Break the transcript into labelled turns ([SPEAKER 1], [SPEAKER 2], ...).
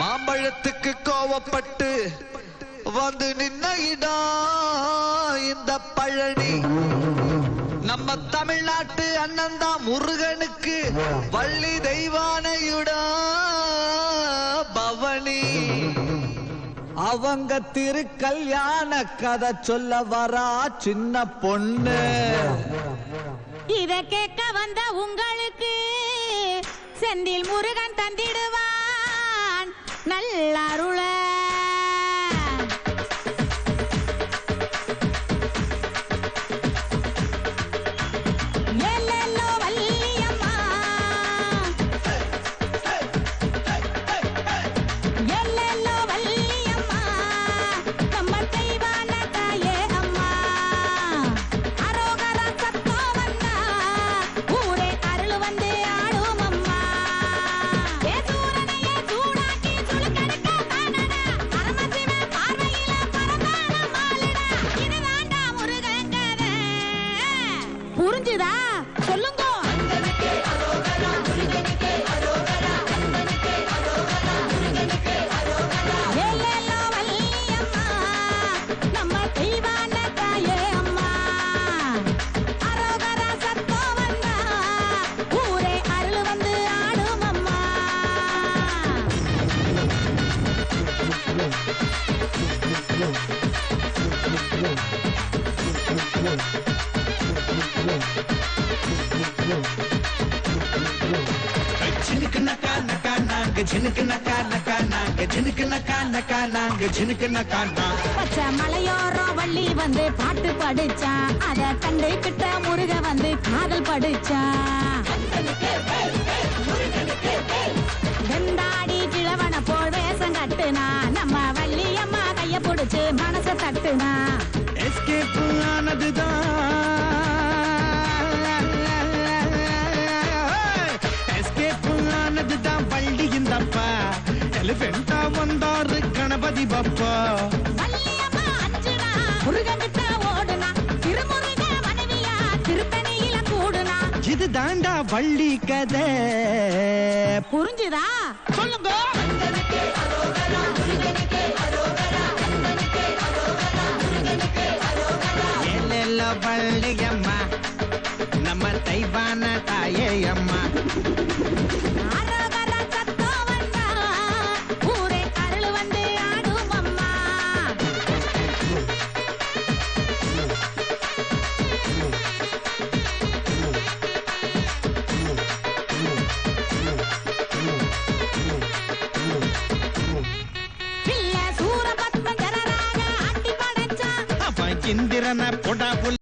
[SPEAKER 1] மாம்பழத்துக்கு கோவப்பட்டு வந்து நின்ன இடம் இந்த பழனி. நம்ம தமிழ்நாட்டு அண்ணன்தான் முருகனுக்கு வள்ளி தெய்வானையுடா பவனி. அவங்க திரு கல்யாண கதை சொல்ல வரா சின்ன பொண்ணு.
[SPEAKER 2] இத கேட்க வந்த உங்களுக்கு செந்தில் முருகன் தன் நல்லருள
[SPEAKER 3] ஜினுக்கு நக்கா நக்கா நாங்க ஜினுக்கு நக்கா நக்கா நாங்க ஜினுக்கு நக்கா நக்கா நாங்க ஜினுக்கு நக்கா
[SPEAKER 2] பச்சை மலையோரம் வள்ளி வந்து பாட்டு படிச்சான் அத கண்டுகிட்ட முருக வந்து காதல் படிச்சான்
[SPEAKER 3] எலிபெண்டா வந்தாரு கணபதி பப்பா. இது தாண்டா வள்ளி கதை.
[SPEAKER 2] புரிஞ்சுதா? சொல்லுங்க.
[SPEAKER 3] அம்மா நம்ம தெய்வான தாயே அம்மா இந்திரன பொடா